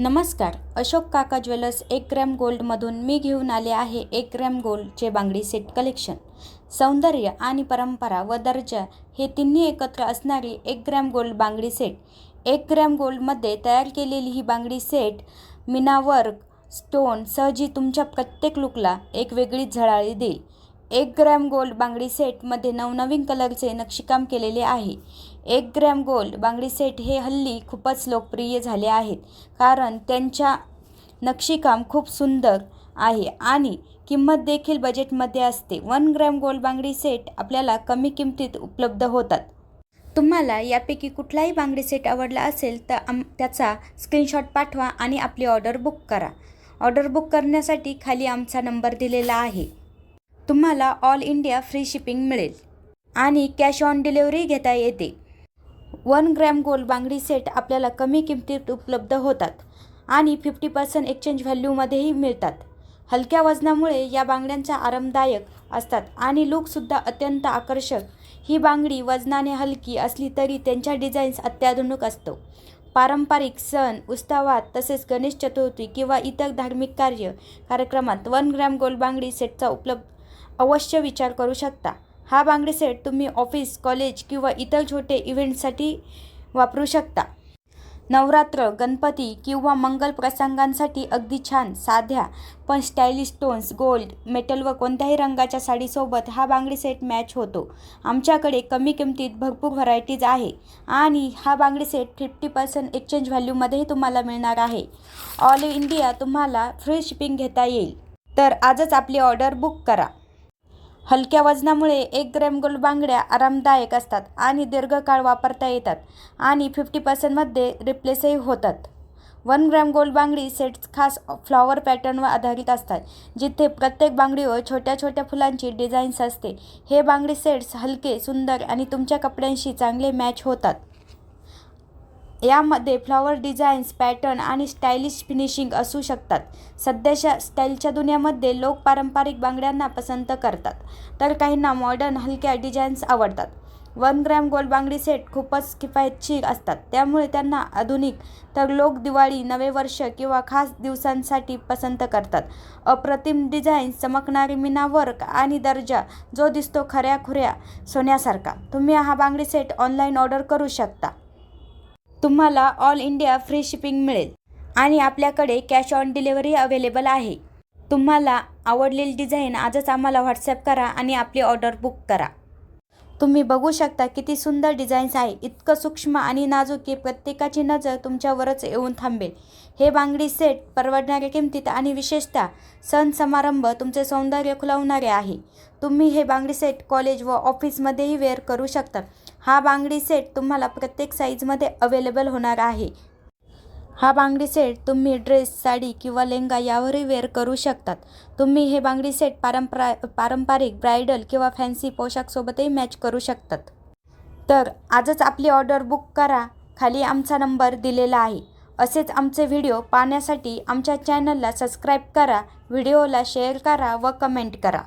नमस्कार अशोक काका ज्वेलर्स एक ग्रॅम गोल्डमधून मी घेऊन आले आहे एक ग्रॅम गोल्डचे बांगडी सेट कलेक्शन. सौंदर्य आणि परंपरा व दर्जा हे तिन्ही एकत्र असणारी एक ग्रॅम गोल्ड बांगडी सेट. एक ग्रॅम गोल्डमध्ये तयार केलेली ही बांगडी सेट मीनावर्क स्टोन सहजी तुमच्या प्रत्येक लुकला एक वेगळीच झळाळी देईल. एक ग्रॅम गोल्ड बांगडी सेटमध्ये नवनवीन कलरचे नक्षीकाम केलेले आहे. एक ग्रॅम गोल्ड बांगडी सेट हे हल्ली खूपच लोकप्रिय झाले आहेत. कारण त्यांच्या नक्षीकाम खूप सुंदर आहे आणि किंमत देखील बजेटमध्ये असते. वन ग्रॅम गोल्ड बांगडी सेट आपल्याला कमी किमतीत उपलब्ध होतात. तुम्हाला यापैकी कुठलाही बांगडी सेट आवडला असेल तर आम त्याचा स्क्रीनशॉट पाठवा आणि आपली ऑर्डर बुक करा. ऑर्डर बुक करण्यासाठी खाली आमचा नंबर दिलेला आहे. तुम्हाला ऑल इंडिया फ्री शिपिंग मिळेल आणि कॅश ऑन डिलिव्हरी घेता येते. वन ग्रॅम गोल्ड बांगडी सेट आपल्याला कमी किमतीत उपलब्ध होतात आणि फिफ्टी पर्सेंट एक्सचेंज व्हॅल्यूमध्येही मिळतात. हलक्या वजनामुळे या बांगड्यांच्या आरामदायक असतात आणि लुकसुद्धा अत्यंत आकर्षक. ही बांगडी वजनाने हलकी असली तरी त्यांच्या डिझाईन्स अत्याधुनिक असतो. पारंपरिक सण उत्सवात तसेच गणेश चतुर्थी किंवा इतर धार्मिक कार्य कार्यक्रमात वन ग्रॅम गोल्ड बांगडी सेटचा उपलब्ध अवश्य विचार करू शकता. हा बांगडी सेट तुम्ही ऑफिस कॉलेज किंवा इतर छोटे इव्हेंटसाठी वापरू शकता. नवरात्र गणपती किंवा मंगल प्रसंगांसाठी अगदी छान साध्या पण स्टायलिश स्टोन्स गोल्ड मेटल व कोणत्याही रंगाच्या साडीसोबत हा बांगडी सेट मॅच होतो. आमच्याकडे कमी किमतीत भरपूर व्हरायटीज आहे आणि हा बांगडी सेट फिफ्टी पर्सेंट एक्सचेंज व्हॅल्यूमध्येही तुम्हाला मिळणार आहे. ऑल इंडिया तुम्हाला फ्री शिपिंग घेता येईल. तर आजच आपली ऑर्डर बुक करा. हलक्या वजनामुळे एक ग्रॅम गोल्ड बांगड्या आरामदायक असतात आणि दीर्घकाळ वापरता येतात आणि फिफ्टी पर्सेंटमध्ये रिप्लेसही होतात. वन ग्रॅम गोल्ड बांगडी सेट्स खास फ्लॉवर पॅटर्नवर आधारित असतात जिथे प्रत्येक बांगडीवर छोट्या छोट्या फुलांची डिझाईन्स असते. हे बांगडी सेट्स हलके सुंदर आणि तुमच्या कपड्यांशी चांगले मॅच होतात. यामध्ये फ्लॉवर डिझाईन्स पॅटर्न आणि स्टायलिश फिनिशिंग असू शकतात. सध्याच्या स्टाईलच्या दुनियामध्ये लोक पारंपरिक बांगड्यांना पसंत करतात तर काहींना मॉडर्न हलक्या डिझाईन्स आवडतात. वन ग्रॅम गोल्ड बांगडी सेट खूपच किफायतशीर असतात. त्यामुळे त्यांना आधुनिक तर लोक दिवाळी नवे वर्ष किंवा खास दिवसांसाठी पसंत करतात. अप्रतिम डिझाईन चमकणारी मीना वर्क आणि दर्जा जो दिसतो खऱ्या खुऱ्या सोन्यासारखा. तुम्ही हा बांगडी सेट ऑनलाईन ऑर्डर करू शकता. तुम्हाला ऑल इंडिया फ्री शिपिंग मिळेल आणि आपल्याकडे कॅश ऑन डिलिव्हरी अवेलेबल आहे. तुम्हाला आवडलेली डिझाईन आजच आम्हाला व्हॉट्सॲप करा आणि आपली ऑर्डर बुक करा. तुम्ही बघू शकता किती सुंदर डिझाईन्स आहे. इतकं सूक्ष्म आणि नाजूक की प्रत्येकाची नजर तुमच्यावरच येऊन थांबेल. हे बांगडी सेट परवडणाऱ्या किमतीत आणि विशेषतः सण समारंभ तुमचे सौंदर्य खुलवणारे आहे. तुम्ही हे बांगडी सेट कॉलेज व ऑफिसमध्येही वेअर करू शकता. हा बांगडी सेट तुम्हाला प्रत्येक साईजमध्ये अवेलेबल होणार आहे. हा बांगडी सेट तुम्ही ड्रेस साडी किंवा लेहंगा यावरही वेअर करू शकतात. तुम्ही हे बांगडी सेट पारंपरा पारंपरिक ब्रायडल किंवा फॅन्सी पोशाखसोबतही मॅच करू शकतात. तर आजच आपली ऑर्डर बुक करा. खाली आमचा नंबर दिलेला आहे. असेच आमचे व्हिडिओ पाहण्यासाठी आमच्या चॅनलला सबस्क्राईब करा. व्हिडिओला शेअर करा व कमेंट करा.